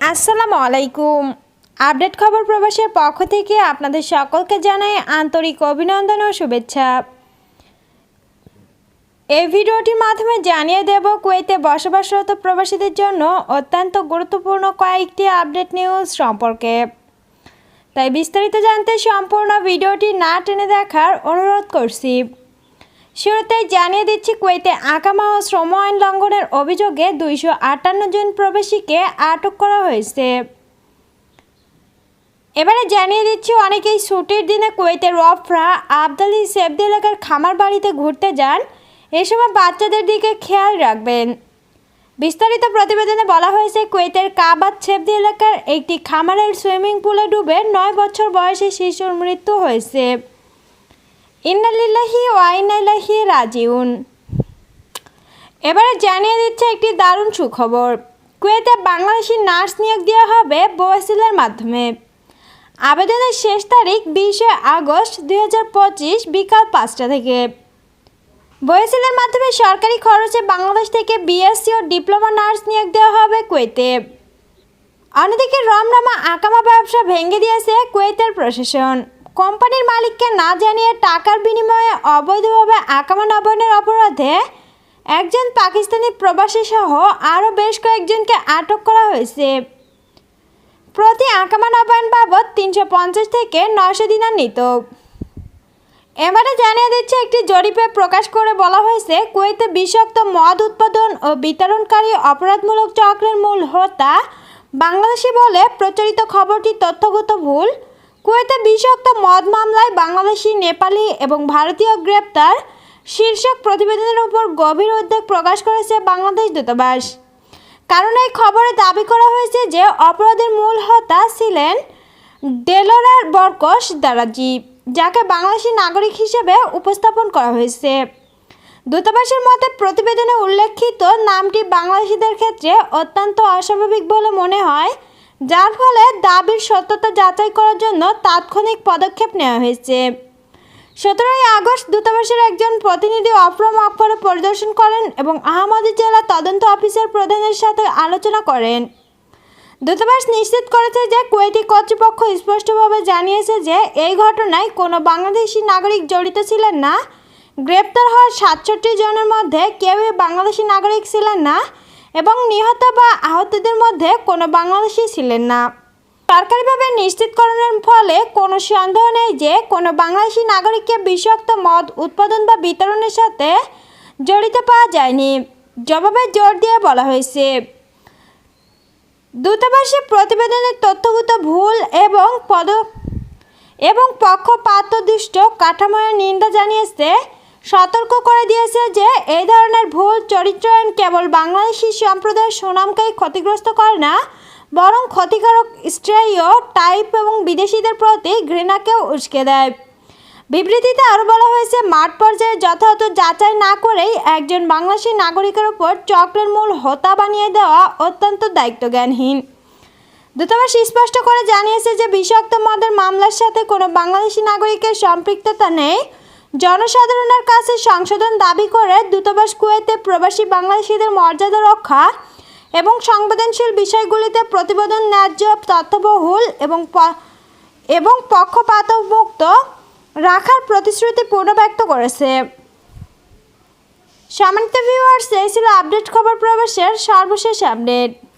আসসালামু আলাইকুম। আপডেট খবর প্রবাসের পক্ষ থেকে আপনাদের সকলকে জানাই আন্তরিক অভিনন্দন ও শুভেচ্ছা। এই ভিডিওটির মাধ্যমে জানিয়ে দেব, কুয়েতে বসবাসরত প্রবাসীদের জন্য অত্যন্ত গুরুত্বপূর্ণ কয়েকটি আপডেট নিউজ সম্পর্কে। তাই বিস্তারিত জানতে সম্পূর্ণ ভিডিওটি না টেনে দেখার অনুরোধ করছি। শুরুতেই জানিয়ে দিচ্ছি কুয়েতে আকামা ও শ্রম আইন লঙ্ঘনের অভিযোগে দুইশো আটান্ন জন প্রবাসীকে আটক করা হয়েছে। এবারে জানিয়ে দিচ্ছি, অনেকেই ছুটির দিনে কুয়েতের রফরা আবদালি সেবদি এলাকার খামার বাড়িতে ঘুরতে যান। এ সময় বাচ্চাদের দিকে খেয়াল রাখবেন। বিস্তারিত প্রতিবেদনে বলা হয়েছে, কুয়েতের কাবাদ সেবদি এলাকার একটি খামারের সুইমিং পুলে ডুবে নয় বছর বয়সী শিশুর মৃত্যু হয়েছে। ইন্নালিল্লাহি ওয়াইনাল্লাহি রাজিউন। এবারে জানিয়ে দিচ্ছে একটি দারুণ সুখবর। কুয়েতে বাংলাদেশি নার্স নিয়োগ দেওয়া হবে বোয়েসিলের মাধ্যমে। আবেদনের শেষ তারিখ বিশে আগস্ট দু হাজার পঁচিশ বিকাল পাঁচটা থেকে। বয়েসিলের মাধ্যমে সরকারি খরচে বাংলাদেশ থেকে বিএসসি ও ডিপ্লোমা নার্স নিয়োগ দেওয়া হবে কুয়েতে। অন্যদিকে রমরমা আকামা ব্যবসা ভেঙে দিয়েছে কুয়েতের প্রশাসন। কোম্পানির মালিককে না জানিয়ে টাকার বিনিময়ে অবৈধভাবে আকামা নবায়নের অপরাধে একজন পাকিস্তানি প্রবাসী সহ আরও বেশ কয়েকজনকে আটক করা হয়েছে। প্রতি আকামা নবায়ন বাবদ তিনশো পঞ্চাশ থেকে নশো দিনার নিত। এবারে জানিয়ে দিচ্ছে, একটি জরিপে প্রকাশ করে বলা হয়েছে, কুয়েতে বিষাক্ত মদ উৎপাদন ও বিতরণকারী অপরাধমূলক চক্রের মূল হোতা বাংলাদেশি বলে প্রচারিত খবরটি তথ্যগত ভুল। কুয়েতে বিষাক্ত মদ মামলায় বাংলাদেশি, নেপালি এবং ভারতীয় গ্রেপ্তার। শীর্ষক প্রতিবেদনের উপর গভীর উদ্বেগ প্রকাশ করেছে বাংলাদেশ দূতাবাস। কারণ এই খবরে দাবি করা হয়েছে যে অপরাধের মূল হোতা ছিলেন ডেলোরার বরকস দারাজি, যাকে বাংলাদেশি নাগরিক হিসেবে উপস্থাপন করা হয়েছে। দূতাবাসের মতে, প্রতিবেদনে উল্লেখিত নামটি বাংলাদেশিদের ক্ষেত্রে অত্যন্ত অস্বাভাবিক বলে মনে হয়। যার ফলে দাবির সত্যতা যাচাই করার জন্য তাৎক্ষণিক পদক্ষেপ নেওয়া হয়েছে। সতেরোই আগস্ট দূতাবাসের একজন প্রতিনিধি অফরম অক্ষরে পরিদর্শন করেন এবং আহমদি জেলা তদন্ত অফিসের প্রধানের সাথে আলোচনা করেন। দূতাবাস নিশ্চিত করেছে যে কুয়েতি কর্তৃপক্ষ স্পষ্টভাবে জানিয়েছে যে এই ঘটনায় কোনো বাংলাদেশি নাগরিক জড়িত ছিলেন না, গ্রেপ্তার হওয়া সাতষট্টি জনের মধ্যে কেউই বাংলাদেশি নাগরিক ছিলেন না এবং নিহত বা আহতদের মধ্যে কোনো বাংলাদেশি ছিলেন না। সরকারিভাবে নিশ্চিতকরণের ফলে কোনো সন্দেহ নেই যে কোনো বাংলাদেশি নাগরিককে বিষাক্ত মদ উৎপাদন বা বিতরণের সাথে জড়িত পাওয়া যায়নি। জবাবে জোর দিয়ে বলা হয়েছে দূতাবাসের প্রতিবেদনের তথ্যগত ভুল এবং পদ, এবং পক্ষপাতদুষ্ট কাঠামোর নিন্দা জানিয়েছে সতর্ক করে দিয়েছে যে এই ধরনের ভুল চরিত্রায়ন কেবল বাংলাদেশি সম্প্রদায়ের সুনামকেই ক্ষতিগ্রস্ত করে না, বরং ক্ষতিকারক স্ট্রেয় টাইপ এবং বিদেশিদের প্রতি ঘৃণাকেও উস্কে দেয়। বিবৃতিতে আরও বলা হয়েছে, মাঠ পর্যায়ে যথাযথ যাচাই না করেই একজন বাংলাদেশি নাগরিকের উপর চক্রের মূল হোতা বানিয়ে দেওয়া অত্যন্ত দায়িত্বজ্ঞানহীন। দূতাবাস স্পষ্ট করে জানিয়েছে যে বিষাক্ত মদের মামলার সাথে কোনো বাংলাদেশি নাগরিকের সম্পৃক্ততা নেই। জনসাধারণের কাছে সংশোধন দাবি করে দূতাবাস কুয়েতে প্রবাসী বাংলাদেশিদের মর্যাদা রক্ষা এবং সংবেদনশীল বিষয়গুলিতে প্রতিবেদন ন্যায্য, তথ্যবহুল এবং এবং পক্ষপাতমুক্ত রাখার প্রতিশ্রুতি পুনর্ব্যক্ত করেছে। সম্মানিত ভিউয়ার্স এই ছিল আপডেট খবর প্রবেশের সর্বশেষ আপডেট।